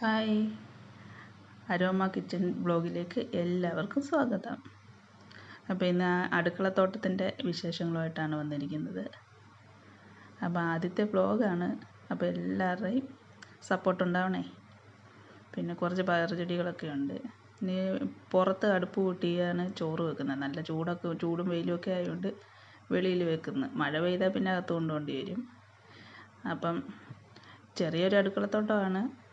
Hi. Aroma kitchen ബ്ലോഗിലേക്ക് എല്ലാവർക്കും സ്വാഗതം. അപ്പോൾ ഇന്ന് അടുക്കളത്തോട്ടത്തിന്റെ വിശേഷങ്ങളുമായിട്ടാണ് വന്നിരിക്കുന്നത്. അപ്പോൾ ആദ്യത്തെ ബ്ലോഗാണ് അപ്പോൾ എല്ലാവരുടെയും സപ്പോർട്ട് ഉണ്ടാവണേ. പിന്നെ കുറച്ച് പയർചെടികളൊക്കെ ഉണ്ട്. ഇനി പുറത്ത് അടുപ്പ് കൂട്ടിയാണ് ചോറ് വെക്കുന്നത്. നല്ല ചൂടൊക്കെ ചൂടും വെയിലും ഒക്കെ ആയതുകൊണ്ട് വെളിയിൽ വെക്കുന്നത്. മഴ പെയ്താൽ പിന്നെ അകത്ത് കൊണ്ടുപോകേണ്ടി വരും. അപ്പം ചെറിയൊരു അടുക്കളത്തോട്ടമാണ്.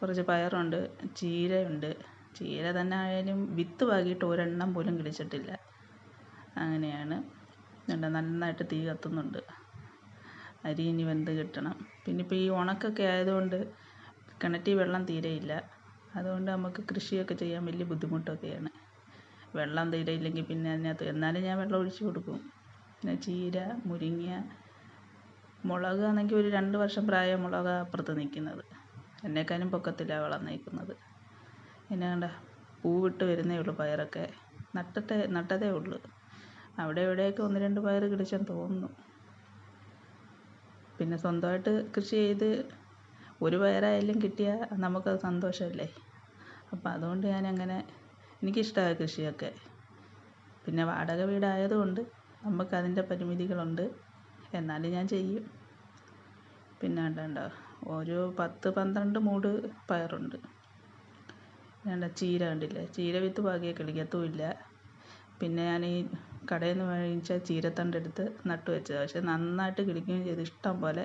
കുറച്ച് പയറുണ്ട് ചീരയുണ്ട്. ചീര തന്നെ ആയാലും വിത്ത് പാകിയിട്ട് ഒരെണ്ണം പോലും കിളിച്ചിട്ടില്ല. അങ്ങനെയാണ്. കണ്ടോ നന്നായിട്ട് തീ കത്തുന്നുണ്ട്. അരി ഇനി വെന്ത് കിട്ടണം. പിന്നെ ഇപ്പോൾ ഈ ഉണക്കൊക്കെ ആയതുകൊണ്ട് കിണറ്റിൽ വെള്ളം തീരെയില്ല അതുകൊണ്ട് നമുക്ക് കൃഷിയൊക്കെ ചെയ്യാൻ വലിയ ബുദ്ധിമുട്ടൊക്കെയാണ്. വെള്ളം തീരെ ഇല്ലെങ്കിൽ പിന്നെ അതിനകത്ത് എന്നാലും ഞാൻ വെള്ളം ഒഴിച്ചു കൊടുക്കും. പിന്നെ ചീര മുരിങ്ങ മുളക് ആണെങ്കിൽ ഒരു രണ്ട് വർഷം പ്രായ മുളകാണ് അപ്പുറത്ത് നിൽക്കുന്നത്. എന്നെക്കാളും പൊക്കത്തിലാണ് നയിക്കുന്നത്. പിന്നെ കണ്ട പൂവിട്ട് വരുന്നേ ഉള്ളൂ പയറൊക്കെ. നട്ടത്തെ നട്ടതേ ഉള്ളൂ. അവിടെ ഇവിടെയൊക്കെ ഒന്ന് രണ്ട് പയർ കിളിച്ചെന്ന് തോന്നുന്നു. പിന്നെ സ്വന്തമായിട്ട് കൃഷി ചെയ്ത് ഒരു പയറായാലും കിട്ടിയാൽ നമുക്കത് സന്തോഷമല്ലേ? അപ്പം അതുകൊണ്ട് ഞാനങ്ങനെ എനിക്കിഷ്ടമാണ് കൃഷിയൊക്കെ. പിന്നെ വാടക വീടായതുകൊണ്ട് നമുക്കതിന്റെ പരിമിതികളുണ്ട്. എന്നാലും ഞാൻ ചെയ്യും. പിന്നെ കണ്ടോ ഒരു പത്ത് പന്ത്രണ്ട് മൂട് പയറുണ്ട്. വേണ്ട ചീര കണ്ടില്ലേ? ചീര വിത്ത് പാകിയ കിളിക്കത്തുമില്ല പിന്നെ ഞാൻ ഈ കടയിൽ നിന്ന് മേടിച്ച ചീരത്തണ്ടെടുത്ത് നട്ടു വെച്ചത്. പക്ഷെ നന്നായിട്ട് കിളിക്കുകയും ചെയ്ത്. ഇഷ്ടം പോലെ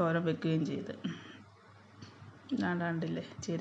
തോരൻ വെക്കുകയും ചെയ്ത്. കണ്ടില്ലേ? ചീര